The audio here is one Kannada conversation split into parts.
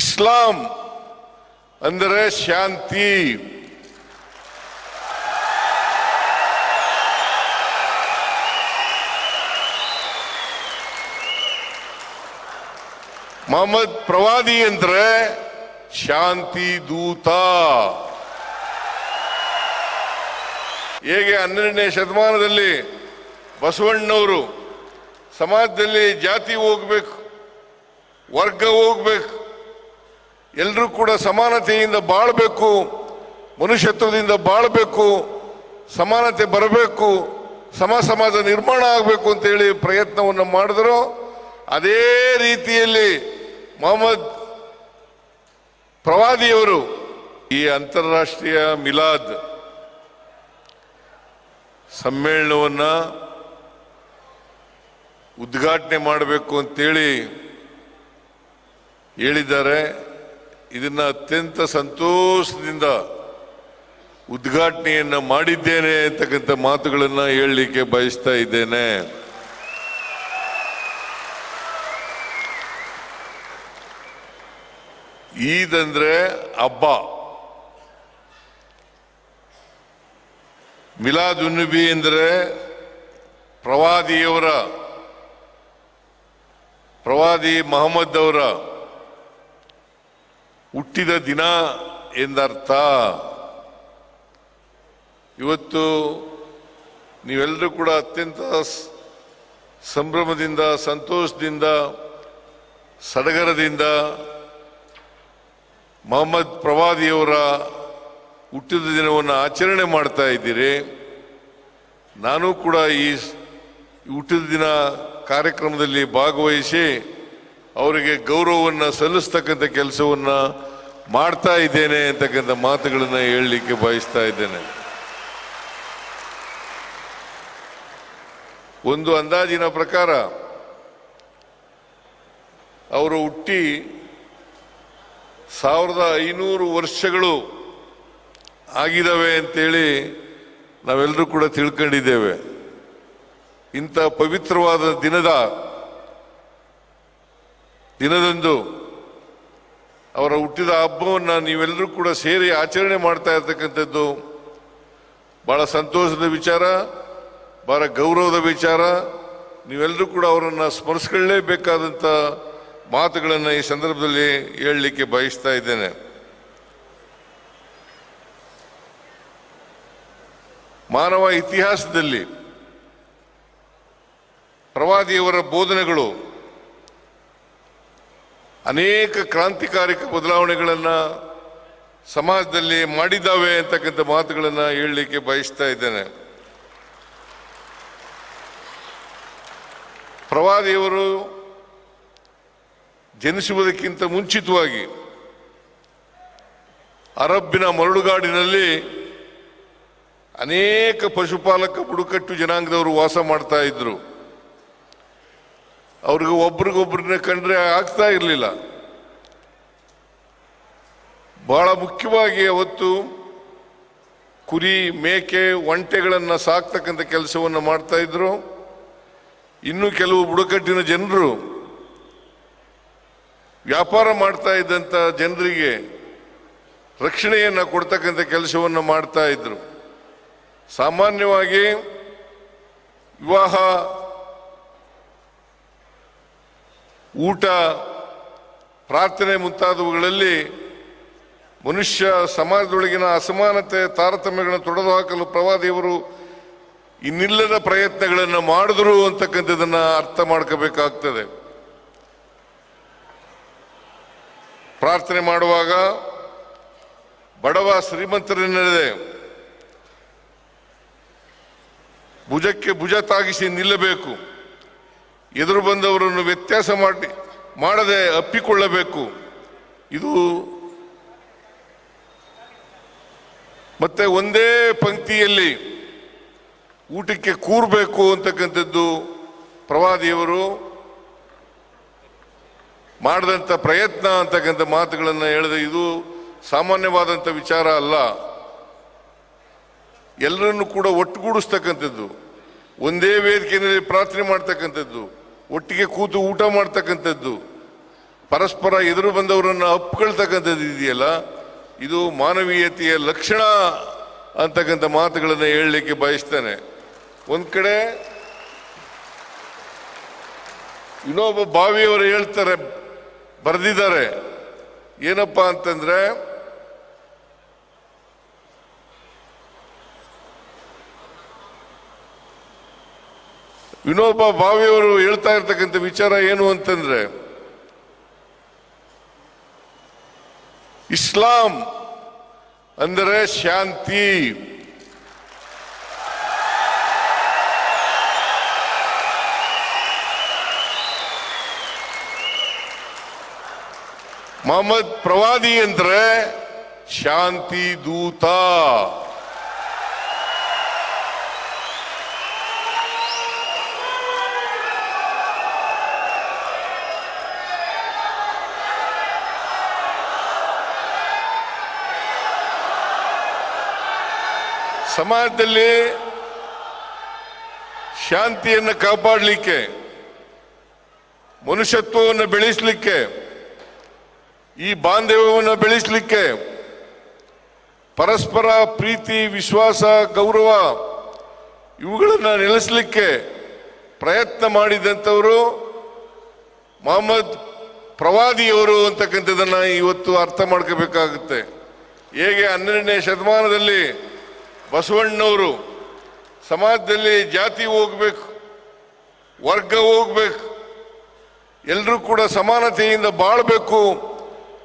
ಇಸ್ಲಾಂ ಅಂದರೆ ಶಾಂತಿ. ಮೊಹಮ್ಮದ್ ಪ್ರವಾದಿ ಅಂದ್ರೆ ಶಾಂತಿ ದೂತ. ಹೇಗೆ ಹನ್ನೆರಡನೇ ಶತಮಾನದಲ್ಲಿ ಬಸವಣ್ಣವರು ಸಮಾಜದಲ್ಲಿ ಜಾತಿ ಹೋಗ್ಬೇಕು, ವರ್ಗ ಹೋಗ್ಬೇಕು ಎಲ್ಲರೂ ಕೂಡ ಸಮಾನತೆಯಿಂದ ಬಾಳಬೇಕು, ಮನುಷ್ಯತ್ವದಿಂದ ಬಾಳಬೇಕು, ಸಮಾನತೆ ಬರಬೇಕು ಸಮ ಸಮಾಜ ನಿರ್ಮಾಣ ಆಗಬೇಕು ಅಂತೇಳಿ ಪ್ರಯತ್ನವನ್ನು ಮಾಡಿದ್ರು. ಅದೇ ರೀತಿಯಲ್ಲಿ ಮೊಹಮ್ಮದ್ ಪ್ರವಾದಿಯವರು ಈ ಅಂತಾರಾಷ್ಟ್ರೀಯ ಮಿಲಾದ್ ಸಮ್ಮೇಳನವನ್ನ ಉದ್ಘಾಟನೆ ಮಾಡಬೇಕು ಅಂತೇಳಿ ಹೇಳಿದ್ದಾರೆ. ಇದನ್ನ ಅತ್ಯಂತ ಸಂತೋಷದಿಂದ ಉದ್ಘಾಟನೆಯನ್ನ ಮಾಡಿದ್ದೇನೆ ಅಂತಕ್ಕಂಥ ಮಾತುಗಳನ್ನ ಹೇಳಲಿಕ್ಕೆ ಬಯಸ್ತಾ ಇದ್ದೇನೆ. ಈದ್ ಅಂದ್ರೆ ಹಬ್ಬ. ಮಿಲಾದ್ ಉನ್ನಬಿ ಅಂದರೆ ಪ್ರವಾದಿಯವರ, ಪ್ರವಾದಿ ಮಹಮ್ಮದ್ ಅವರ ಹುಟ್ಟಿದ ದಿನ ಎಂದರ್ಥ? ಇವತ್ತು ನೀವೆಲ್ಲರೂ ಕೂಡ ಅತ್ಯಂತ ಸಂಭ್ರಮದಿಂದ, ಸಂತೋಷದಿಂದ, ಸಡಗರದಿಂದ ಮೊಹಮ್ಮದ್ ಪ್ರವಾದಿಯವರ ಹುಟ್ಟಿದ ದಿನವನ್ನು ಆಚರಣೆ ಮಾಡ್ತಾ ಇದ್ದೀರಿ. ನಾನು ಕೂಡ ಈ ಹುಟ್ಟಿದ ದಿನ ಕಾರ್ಯಕ್ರಮದಲ್ಲಿ ಭಾಗವಹಿಸಿ ಅವರಿಗೆ ಗೌರವವನ್ನು ಸಲ್ಲಿಸ್ತಕ್ಕಂಥ ಕೆಲಸವನ್ನು ಮಾಡ್ತಾ ಇದ್ದೇನೆ ಅಂತಕ್ಕಂಥ ಮಾತುಗಳನ್ನು ಹೇಳಲಿಕ್ಕೆ ಬಯಸ್ತಾ ಇದ್ದೇನೆ. ಒಂದು ಅಂದಾಜಿನ ಪ್ರಕಾರ ಅವರು ಹುಟ್ಟಿ ಸಾವಿರದ ಐನೂರು ವರ್ಷಗಳು ಆಗಿದ್ದಾವೆ ಅಂತೇಳಿ ನಾವೆಲ್ಲರೂ ಕೂಡ ತಿಳ್ಕೊಂಡಿದ್ದೇವೆ. ಇಂಥ ಪವಿತ್ರವಾದ ದಿನದ ದಿನದಂದು ಅವರ ಹುಟ್ಟಿದ ಹಬ್ಬವನ್ನು ನೀವೆಲ್ಲರೂ ಕೂಡ ಸೇರಿ ಆಚರಣೆ ಮಾಡ್ತಾ ಇರ್ತಕ್ಕಂಥದ್ದು ಬಹಳ ಸಂತೋಷದ ವಿಚಾರ, ಬಹಳ ಗೌರವದ ವಿಚಾರ. ನೀವೆಲ್ಲರೂ ಕೂಡ ಅವರನ್ನು ಸ್ಮರಿಸ್ಕೊಳ್ಳೇಬೇಕಾದಂಥ ಮಾತುಗಳನ್ನು ಈ ಸಂದರ್ಭದಲ್ಲಿ ಹೇಳಲಿಕ್ಕೆ ಬಯಸ್ತಾ ಇದ್ದೇನೆ. ಮಾನವ ಇತಿಹಾಸದಲ್ಲಿ ಪ್ರವಾದಿಯವರ ಬೋಧನೆಗಳು ಅನೇಕ ಕ್ರಾಂತಿಕಾರಿಕ ಬದಲಾವಣೆಗಳನ್ನು ಸಮಾಜದಲ್ಲಿ ಮಾಡಿದ್ದಾವೆ ಅಂತಕ್ಕಂಥ ಮಾತುಗಳನ್ನು ಹೇಳಲಿಕ್ಕೆ ಬಯಸ್ತಾ ಇದ್ದೇನೆ. ಪ್ರವಾದಿಯವರು ಜನಿಸುವುದಕ್ಕಿಂತ ಮುಂಚಿತವಾಗಿ ಅರಬ್ಬಿನ ಮರಳುಗಾಡಿನಲ್ಲಿ ಅನೇಕ ಪಶುಪಾಲಕ ಬುಡಕಟ್ಟು ಜನಾಂಗದವರು ವಾಸ ಮಾಡ್ತಾ ಇದ್ರು. ಅವ್ರಿಗೆ ಒಬ್ರಿಗೊಬ್ರನ್ನ ಕಂಡ್ರೆ ಆಗ್ತಾ ಇರಲಿಲ್ಲ. ಬಹಳ ಮುಖ್ಯವಾಗಿ ಅವತ್ತು ಕುರಿ, ಮೇಕೆ, ಒಂಟೆಗಳನ್ನು ಸಾಕ್ತಕ್ಕಂಥ ಕೆಲಸವನ್ನು ಮಾಡ್ತಾ ಇದ್ರು. ಇನ್ನು ಕೆಲವು ಬುಡಕಟ್ಟಿನ ಜನರು ವ್ಯಾಪಾರ ಮಾಡ್ತಾ ಇದ್ದಂಥ ಜನರಿಗೆ ರಕ್ಷಣೆಯನ್ನು ಕೊಡ್ತಕ್ಕಂಥ ಕೆಲಸವನ್ನು ಮಾಡ್ತಾ ಇದ್ರು. ಸಾಮಾನ್ಯವಾಗಿ ವಿವಾಹ ಊಟ, ಪ್ರಾರ್ಥನೆ ಮುಂತಾದವುಗಳಲ್ಲಿ ಮನುಷ್ಯ ಸಮಾಜದೊಳಗಿನ ಅಸಮಾನತೆ, ತಾರತಮ್ಯಗಳನ್ನು ತೊಡೆದು ಹಾಕಲು ಪ್ರವಾದಿಯವರು ಇನ್ನಿಲ್ಲದ ಪ್ರಯತ್ನಗಳನ್ನು ಮಾಡಿದ್ರು ಅಂತಕ್ಕಂಥದ್ದನ್ನು ಅರ್ಥ ಮಾಡ್ಕೋಬೇಕಾಗ್ತದೆ. ಪ್ರಾರ್ಥನೆ ಮಾಡುವಾಗ ಬಡವ ಶ್ರೀಮಂತರೆನ್ನದೆ ಭುಜಕ್ಕೆ ಭುಜ ತಾಗಿಸಿ ನಿಲ್ಲಬೇಕು. ಎದುರು ಬಂದವರನ್ನು ವ್ಯತ್ಯಾಸ ಮಾಡಿ, ಮಾಡದೆ ಅಪ್ಪಿಕೊಳ್ಳಬೇಕು. ಇದು ಮತ್ತೆ ಒಂದೇ ಪಂಕ್ತಿಯಲ್ಲಿ ಊಟಕ್ಕೆ ಕೂರಬೇಕು ಅಂತಕ್ಕಂಥದ್ದು ಪ್ರವಾದಿಯವರು ಮಾಡಿದಂಥ ಪ್ರಯತ್ನ ಅಂತಕ್ಕಂಥ ಮಾತುಗಳನ್ನು ಹೇಳಿದೆ ಇದು ಸಾಮಾನ್ಯವಾದಂಥ ವಿಚಾರ ಅಲ್ಲ. ಎಲ್ಲರನ್ನು ಕೂಡ ಒಟ್ಟುಗೂಡಿಸ್ತಕ್ಕಂಥದ್ದು, ಒಂದೇ ವೇದಿಕೆಯಲ್ಲಿ ಪ್ರಾರ್ಥನೆ ಮಾಡ್ತಕ್ಕಂಥದ್ದು. ಒಟ್ಟಿಗೆ ಕೂತು ಊಟ ಮಾಡ್ತಕ್ಕಂಥದ್ದು. ಪರಸ್ಪರ ಎದುರು ಬಂದವರನ್ನು ಅಪ್ಕೊಳ್ತಕ್ಕಂಥದ್ದು ಇದೆಯಲ್ಲ? ಇದು ಮಾನವೀಯತೆಯ ಲಕ್ಷಣ ಅಂತಕ್ಕಂಥ ಮಾತುಗಳನ್ನು ಹೇಳಲಿಕ್ಕೆ ಬಯಸ್ತೇನೆ. ಒಂದು ಕಡೆ ಇನ್ನೊಬ್ಬ ಬಾವಿಯವರು ಹೇಳ್ತಾರೆ, ಬರೆದಿದ್ದಾರೆ. ಏನಪ್ಪಾ ಅಂತಂದ್ರೆ ವಿನೋಬ ಭಾವಿಯವರು ಹೇಳ್ತಾ ಇರ್ತಕ್ಕಂಥ ವಿಚಾರ ಏನು ಅಂತಂದ್ರೆ, ಇಸ್ಲಾಂ ಅಂದರೆ ಶಾಂತಿ. ಮೊಹಮ್ಮದ್ ಪ್ರವಾದಿ ಅಂದ್ರೆ ಶಾಂತಿ ದೂತ. ಸಮಾಜದಲ್ಲಿ ಶಾಂತಿಯನ್ನು ಕಾಪಾಡಲಿಕ್ಕೆ, ಮನುಷ್ಯತ್ವವನ್ನು ಬೆಳೆಸಲಿಕ್ಕೆ, ಈ ಬಾಂಧವ್ಯವನ್ನು ಬೆಳೆಸಲಿಕ್ಕೆ ಪರಸ್ಪರ ಪ್ರೀತಿ, ವಿಶ್ವಾಸ, ಗೌರವ ಇವುಗಳನ್ನು ನೆಲೆಸಲಿಕ್ಕೆ ಪ್ರಯತ್ನ ಮಾಡಿದಂಥವರು ಮೊಹಮ್ಮದ್ ಪ್ರವಾದಿಯವರು ಅಂತಕ್ಕಂಥದ್ದನ್ನು ಇವತ್ತು ಅರ್ಥ ಮಾಡ್ಕೋಬೇಕಾಗುತ್ತೆ. ಹೇಗೆ ಹನ್ನೆರಡನೇ ಶತಮಾನದಲ್ಲಿ ಬಸವಣ್ಣವರು ಸಮಾಜದಲ್ಲಿ ಜಾತಿ ಹೋಗ್ಬೇಕು, ವರ್ಗ ಹೋಗ್ಬೇಕು ಎಲ್ಲರೂ ಕೂಡ ಸಮಾನತೆಯಿಂದ ಬಾಳಬೇಕು,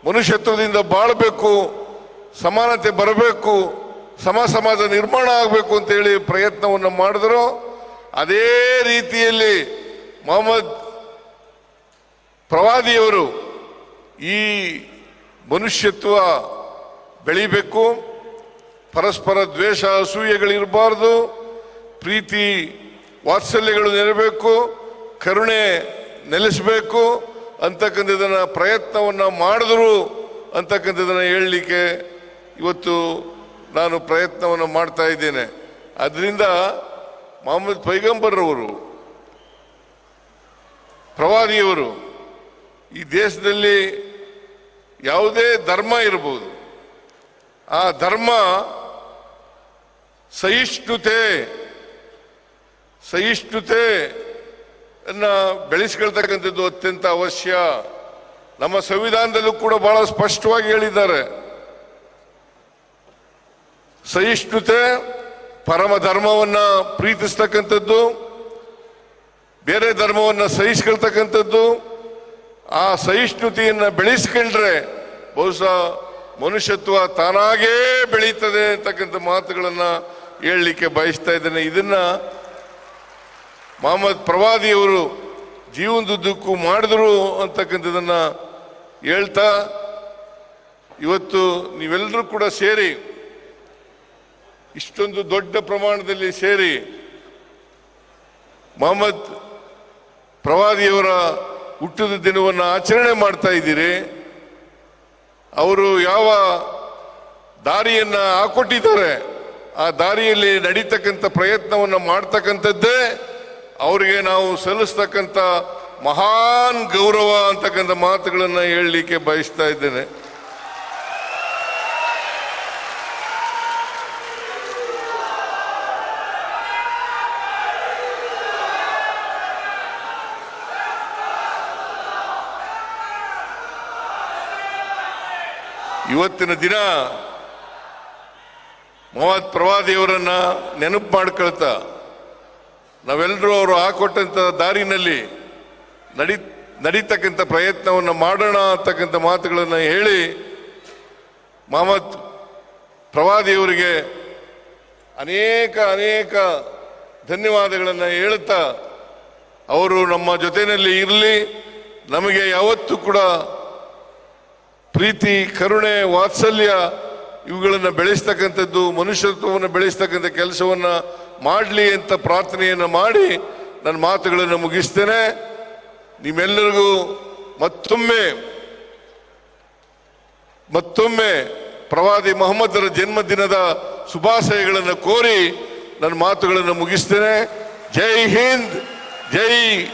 ಮನುಷ್ಯತ್ವದಿಂದ ಬಾಳಬೇಕು, ಸಮಾನತೆ ಬರಬೇಕು, ಸಮ ಸಮಾಜ ನಿರ್ಮಾಣ ಆಗಬೇಕು ಅಂತೇಳಿ ಪ್ರಯತ್ನವನ್ನು ಮಾಡಿದ್ರು. ಅದೇ ರೀತಿಯಲ್ಲಿ ಮೊಹಮ್ಮದ್ ಪ್ರವಾದಿಯವರು ಈ ಮನುಷ್ಯತ್ವ ಬೆಳಿಬೇಕು. ಪರಸ್ಪರ ದ್ವೇಷ ಅಸೂಯೆಗಳಿರಬಾರ್ದು. ಪ್ರೀತಿ ವಾತ್ಸಲ್ಯಗಳು ನೆರಬೇಕು. ಕರುಣೆ ನೆಲೆಸಬೇಕು. ಅಂತಕ್ಕಂಥದ್ದನ್ನ ಪ್ರಯತ್ನವನ್ನು ಮಾಡಿದ್ರು ಅಂತಕ್ಕಂಥದ್ದನ್ನು ಹೇಳಲಿಕ್ಕೆ ಇವತ್ತು ನಾನು ಪ್ರಯತ್ನವನ್ನು ಮಾಡ್ತಾ ಇದ್ದೇನೆ. ಅದರಿಂದ ಮೊಹಮ್ಮದ್ ಪೈಗಂಬರ್ರವರು, ಪ್ರವಾದಿಯವರು ಈ ದೇಶದಲ್ಲಿ ಯಾವುದೇ ಧರ್ಮ ಇರಬಹುದು. ಆ ಧರ್ಮ ಸಹಿಷ್ಣುತೆ ಸಹಿಷ್ಣುತೆ ಬೆಳೆಸ್ಕೊಳ್ತಕ್ಕಂಥದ್ದು ಅತ್ಯಂತ ಅವಶ್ಯ. ನಮ್ಮ ಸಂವಿಧಾನದಲ್ಲೂ ಕೂಡ ಬಹಳ ಸ್ಪಷ್ಟವಾಗಿ ಹೇಳಿದ್ದಾರೆ. ಸಹಿಷ್ಣುತೆ ಪರಮ ಧರ್ಮವನ್ನ ಪ್ರೀತಿಸ್ತಕ್ಕಂಥದ್ದು, ಬೇರೆ ಧರ್ಮವನ್ನ ಸಹಿಸ್ಕೊಳ್ತಕ್ಕಂಥದ್ದು. ಆ ಸಹಿಷ್ಣುತೆಯನ್ನ ಬೆಳೆಸ್ಕೊಂಡ್ರೆ ಬಹುಶಃ ಮನುಷ್ಯತ್ವ ತಾನಾಗೇ ಬೆಳೀತದೆ ಅಂತಕ್ಕಂಥ ಮಾತುಗಳನ್ನ ಹೇಳಲಿಕ್ಕೆ ಬಯಸ್ತಾ ಇದ್ದೇನೆ. ಇದನ್ನ ಮೊಹಮ್ಮದ್ ಪ್ರವಾದಿಯವರು ಜೀವನದುದ್ದಕ್ಕೂ ಮಾಡಿದ್ರು ಅಂತಕ್ಕಂಥದ್ದನ್ನು ಹೇಳ್ತಾ, ಇವತ್ತು ನೀವೆಲ್ಲರೂ ಕೂಡ ಸೇರಿ, ಇಷ್ಟೊಂದು ದೊಡ್ಡ ಪ್ರಮಾಣದಲ್ಲಿ ಸೇರಿ ಮೊಹಮ್ಮದ್ ಪ್ರವಾದಿಯವರ ಹುಟ್ಟಿದ ದಿನವನ್ನು ಆಚರಣೆ ಮಾಡ್ತಾ ಇದ್ದೀರಿ. ಅವರು ಯಾವ ದಾರಿಯನ್ನ ಹಾಕೊಟ್ಟಿದ್ದಾರೆ. ಆ ದಾರಿಯಲ್ಲಿ ನಡೀತಕ್ಕಂಥ ಪ್ರಯತ್ನವನ್ನು ಮಾಡ್ತಕ್ಕಂಥದ್ದೇ ಅವರಿಗೆ ನಾವು ಸಲ್ಲಿಸ್ತಕ್ಕಂಥ ಮಹಾನ್ ಗೌರವ ಅಂತಕ್ಕಂಥ ಮಾತುಗಳನ್ನು ಹೇಳಲಿಕ್ಕೆ ಬಯಸ್ತಾ ಇದ್ದೇನೆ. ಇವತ್ತಿನ ದಿನ ಮೊಹಮ್ಮದ್ ಪ್ರವಾದಿಯವರನ್ನ ನೆನಪು ಮಾಡ್ಕೊಳ್ತಾ ನಾವೆಲ್ಲರೂ ಅವರು ಹಾಕೊಟ್ಟಂತ ದಾರಿನಲ್ಲಿ ನಡಿ, ನಡೀತಕ್ಕಂಥ ಪ್ರಯತ್ನವನ್ನು ಮಾಡೋಣ ಅಂತಕ್ಕಂಥ ಮಾತುಗಳನ್ನು ಹೇಳಿ ಮೊಹಮ್ಮದ್ ಪ್ರವಾದಿಯವರಿಗೆ ಅನೇಕ ಅನೇಕ ಧನ್ಯವಾದಗಳನ್ನು ಹೇಳುತ್ತಾ ಅವರು ನಮ್ಮ ಜೊತೆಯಲ್ಲಿ ಇರಲಿ, ನಮಗೆ ಯಾವತ್ತೂ ಕೂಡ ಪ್ರೀತಿ, ಕರುಣೆ, ವಾತ್ಸಲ್ಯ ಇವುಗಳನ್ನು ಬೆಳೆಸ್ತಕ್ಕಂಥದ್ದು, ಮನುಷ್ಯತ್ವವನ್ನು ಬೆಳೆಸ್ತಕ್ಕಂಥ ಕೆಲಸವನ್ನು ಮಾಡಲಿ ಅಂತ ಪ್ರಾರ್ಥನೆಯನ್ನು ಮಾಡಿ ನನ್ನ ಮಾತುಗಳನ್ನು ಮುಗಿಸ್ತೇನೆ. ನಿಮ್ಮೆಲ್ಲರಿಗೂ ಮತ್ತೊಮ್ಮೆ ಮತ್ತೊಮ್ಮೆ ಪ್ರವಾದಿ ಮೊಹಮ್ಮದರ ಜನ್ಮದಿನದ ಶುಭಾಶಯಗಳನ್ನು ಕೋರಿ ನನ್ನ ಮಾತುಗಳನ್ನು ಮುಗಿಸ್ತೇನೆ. ಜೈ ಹಿಂದ್, ಜೈ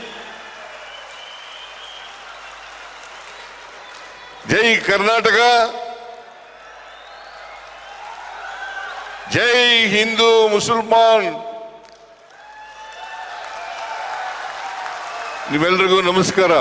ಜೈ ಕರ್ನಾಟಕ. ಜೈ ಹಿಂದೂ ಮುಸಲ್ಮಾನ್. ನಿಮ್ಮೆಲ್ರಿಗೂ ನಮಸ್ಕಾರ.